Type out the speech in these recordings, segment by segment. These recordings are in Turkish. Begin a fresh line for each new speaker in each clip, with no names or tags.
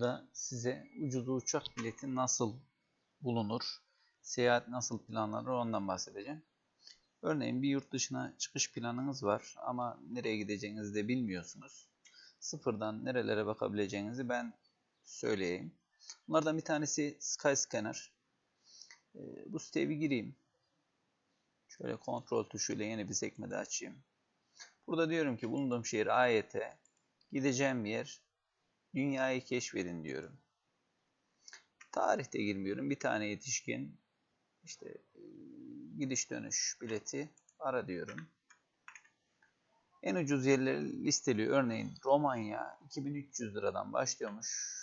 da size ucuz uçak bileti nasıl bulunur, seyahat nasıl planlanır ondan bahsedeceğim. Örneğin bir yurt dışına çıkış planınız var ama nereye gideceğinizi de bilmiyorsunuz. Sıfırdan nerelere bakabileceğinizi ben söyleyeyim. Bunlardan bir tanesi Skyscanner. Ee, bu siteye bir gireyim. Şöyle kontrol tuşuyla yeni bir sekmede açayım. Burada diyorum ki bulunduğum şehir AYT. Gideceğim yer Dünyayı keşfedin diyorum. Tarihte girmiyorum. Bir tane yetişkin işte e, gidiş dönüş bileti ara diyorum. En ucuz yerleri listeliyor. Örneğin Romanya 2300 liradan başlıyormuş.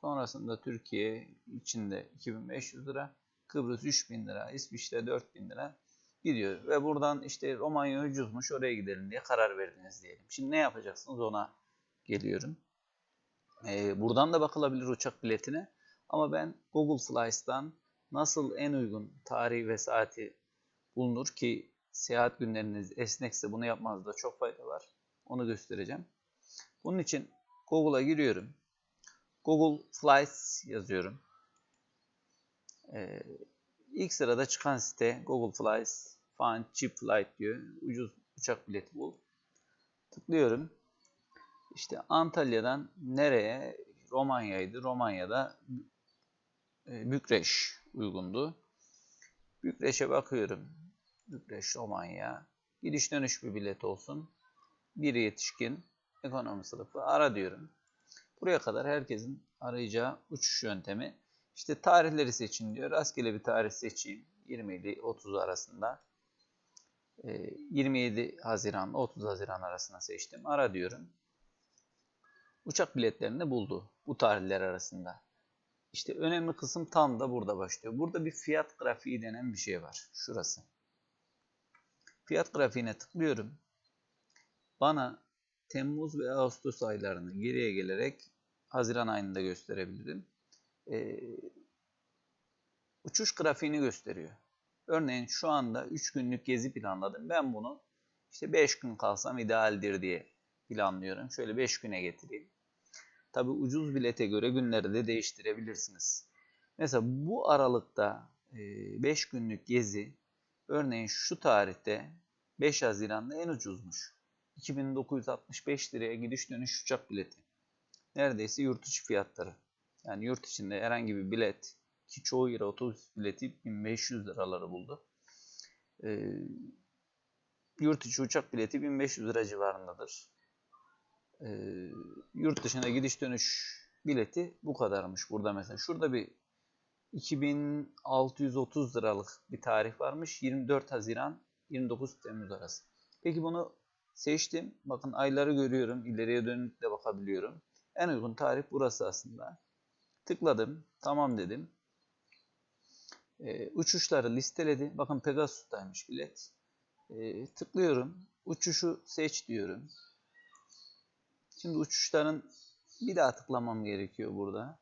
Sonrasında Türkiye içinde 2500 lira, Kıbrıs 3000 lira, İsviçre 4000 lira gidiyor. Ve buradan işte Romanya ucuzmuş oraya gidelim diye karar verdiniz diyelim. Şimdi ne yapacaksınız ona geliyorum. Ee, buradan da bakılabilir uçak biletine. Ama ben Google Flights'tan nasıl en uygun tarihi ve saati bulunur ki seyahat günleriniz esnekse bunu yapmanızda çok fayda var. Onu göstereceğim. Bunun için Google'a giriyorum. Google Flights yazıyorum. Ee, ilk sırada çıkan site Google Flights Find Cheap Flight diyor. Ucuz uçak bileti bul. Tıklıyorum. İşte Antalya'dan nereye? Romanya'ydı. Romanya'da e, Bükreş uygundu. Bükreş'e bakıyorum. Bükreş, Romanya. Gidiş dönüş bir bilet olsun. Bir yetişkin ekonomi sınıfı ara diyorum. Buraya kadar herkesin arayacağı uçuş yöntemi. İşte tarihleri seçin diyor. Rastgele bir tarih seçeyim. 27 30 arasında. 27 e, Haziran 30 Haziran arasında seçtim. Ara diyorum uçak biletlerini buldu bu tarihler arasında. İşte önemli kısım tam da burada başlıyor. Burada bir fiyat grafiği denen bir şey var. Şurası. Fiyat grafiğine tıklıyorum. Bana Temmuz ve Ağustos aylarını geriye gelerek Haziran ayını da gösterebilirim. Ee, uçuş grafiğini gösteriyor. Örneğin şu anda 3 günlük gezi planladım. Ben bunu işte 5 gün kalsam idealdir diye planlıyorum. Şöyle 5 güne getireyim. Tabi ucuz bilete göre günleri de değiştirebilirsiniz. Mesela bu aralıkta 5 günlük gezi örneğin şu tarihte 5 Haziran'da en ucuzmuş. 2965 liraya gidiş dönüş uçak bileti. Neredeyse yurt içi fiyatları. Yani yurt içinde herhangi bir bilet ki çoğu yere otobüs bileti 1500 liraları buldu. Ee, yurt içi uçak bileti 1500 lira civarındadır e, yurt dışına gidiş dönüş bileti bu kadarmış burada mesela. Şurada bir 2630 liralık bir tarih varmış. 24 Haziran 29 Temmuz arası. Peki bunu seçtim. Bakın ayları görüyorum. İleriye dönük de bakabiliyorum. En uygun tarih burası aslında. Tıkladım. Tamam dedim. Ee, uçuşları listeledi. Bakın Pegasus'taymış bilet. Ee, tıklıyorum. Uçuşu seç diyorum. Şimdi uçuşların bir daha tıklamam gerekiyor burada.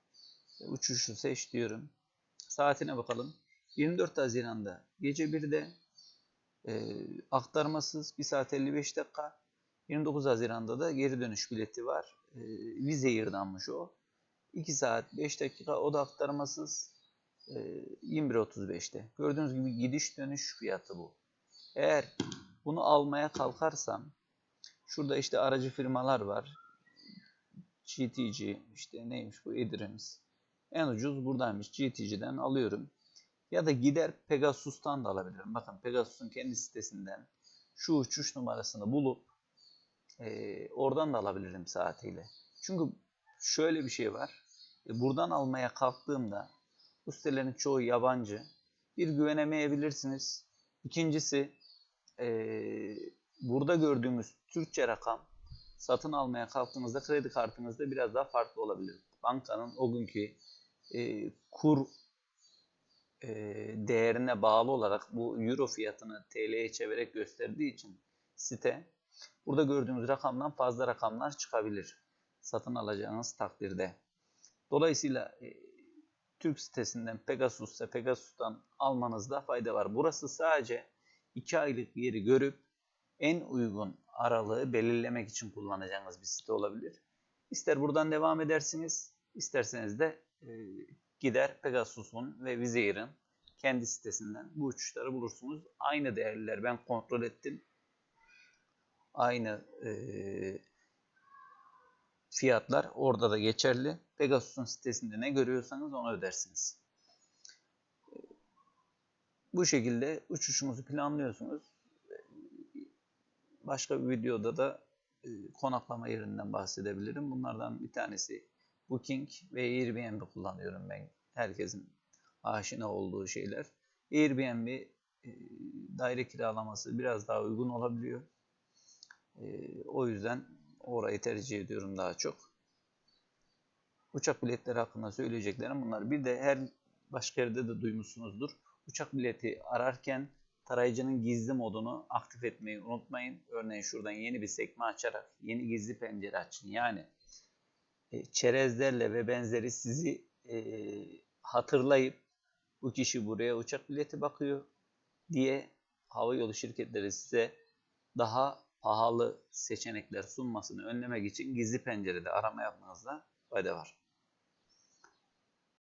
Uçuşu seç diyorum. Saatine bakalım. 24 Haziran'da gece 1'de e, aktarmasız 1 saat 55 dakika. 29 Haziran'da da geri dönüş bileti var. E, Vizehir'danmış o. 2 saat 5 dakika o da aktarmasız e, 21.35'te. Gördüğünüz gibi gidiş dönüş fiyatı bu. Eğer bunu almaya kalkarsam şurada işte aracı firmalar var. GTG işte neymiş bu Ediremiz. En ucuz buradaymış. GTG'den alıyorum. Ya da gider Pegasus'tan da alabilirim. Bakın Pegasus'un kendi sitesinden şu uçuş numarasını bulup e, oradan da alabilirim saatiyle. Çünkü şöyle bir şey var. E, buradan almaya kalktığımda bu sitelerin çoğu yabancı. Bir güvenemeyebilirsiniz. İkincisi e, burada gördüğümüz Türkçe rakam satın almaya kalktığınızda kredi kartınızda biraz daha farklı olabilir. Bankanın o günkü e, kur e, değerine bağlı olarak bu euro fiyatını TL'ye çevirerek gösterdiği için site burada gördüğünüz rakamdan fazla rakamlar çıkabilir satın alacağınız takdirde. Dolayısıyla e, Türk sitesinden Pegasus Pegasus'tan almanızda fayda var. Burası sadece 2 aylık yeri görüp en uygun aralığı belirlemek için kullanacağınız bir site olabilir. İster buradan devam edersiniz, İsterseniz de e, gider Pegasus'un ve Air'ın kendi sitesinden bu uçuşları bulursunuz. Aynı değerler ben kontrol ettim. Aynı e, fiyatlar orada da geçerli. Pegasus'un sitesinde ne görüyorsanız onu ödersiniz. Bu şekilde uçuşumuzu planlıyorsunuz. Başka bir videoda da e, konaklama yerinden bahsedebilirim. Bunlardan bir tanesi Booking ve Airbnb kullanıyorum ben. Herkesin aşina olduğu şeyler. Airbnb e, daire kiralaması biraz daha uygun olabiliyor. E, o yüzden orayı tercih ediyorum daha çok. Uçak biletleri hakkında söyleyeceklerim bunlar. Bir de her başka yerde de duymuşsunuzdur. Uçak bileti ararken tarayıcının gizli modunu aktif etmeyi unutmayın. Örneğin şuradan yeni bir sekme açarak yeni gizli pencere açın. Yani e, çerezlerle ve benzeri sizi e, hatırlayıp bu kişi buraya uçak bileti bakıyor diye havayolu şirketleri size daha pahalı seçenekler sunmasını önlemek için gizli pencerede arama yapmanızda fayda var.